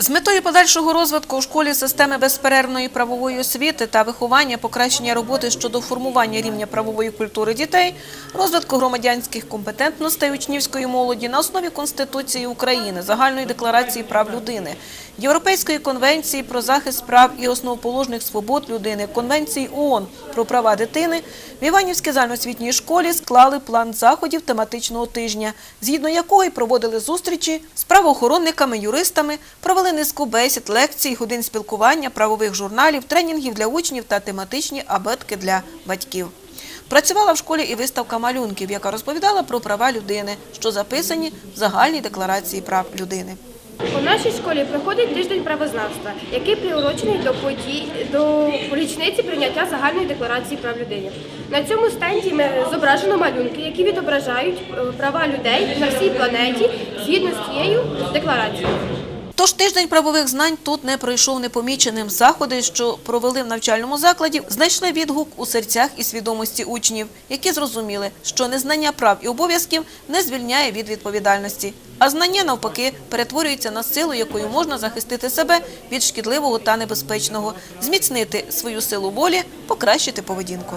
З метою подальшого розвитку у школі системи безперервної правової освіти та виховання, покращення роботи щодо формування рівня правової культури дітей, розвитку громадянських компетентностей учнівської молоді на основі Конституції України, Загальної декларації прав людини, Європейської конвенції про захист прав і основоположних свобод людини, Конвенції ООН про права дитини, в Іванівській загальноосвітній школі склали план заходів тематичного тижня, згідно якого й проводили зустрічі з правоохоронниками, юристами, провели низку бесід, лекцій, годин спілкування, правових журналів, тренінгів для учнів та тематичні абетки для батьків. Працювала в школі і виставка малюнків, яка розповідала про права людини, що записані в загальній декларації прав людини. У нашій школі проходить тиждень правознавства, який приурочений до подій до річниці прийняття загальної декларації прав людини. На цьому стенді зображено малюнки, які відображають е, права людей на всій планеті згідно з цією декларацією. Тож тиждень правових знань тут не пройшов непоміченим. Заходи, що провели в навчальному закладі, знайшли відгук у серцях і свідомості учнів, які зрозуміли, що незнання прав і обов'язків не звільняє від відповідальності, а знання навпаки перетворюється на силу, якою можна захистити себе від шкідливого та небезпечного, зміцнити свою силу волі, покращити поведінку.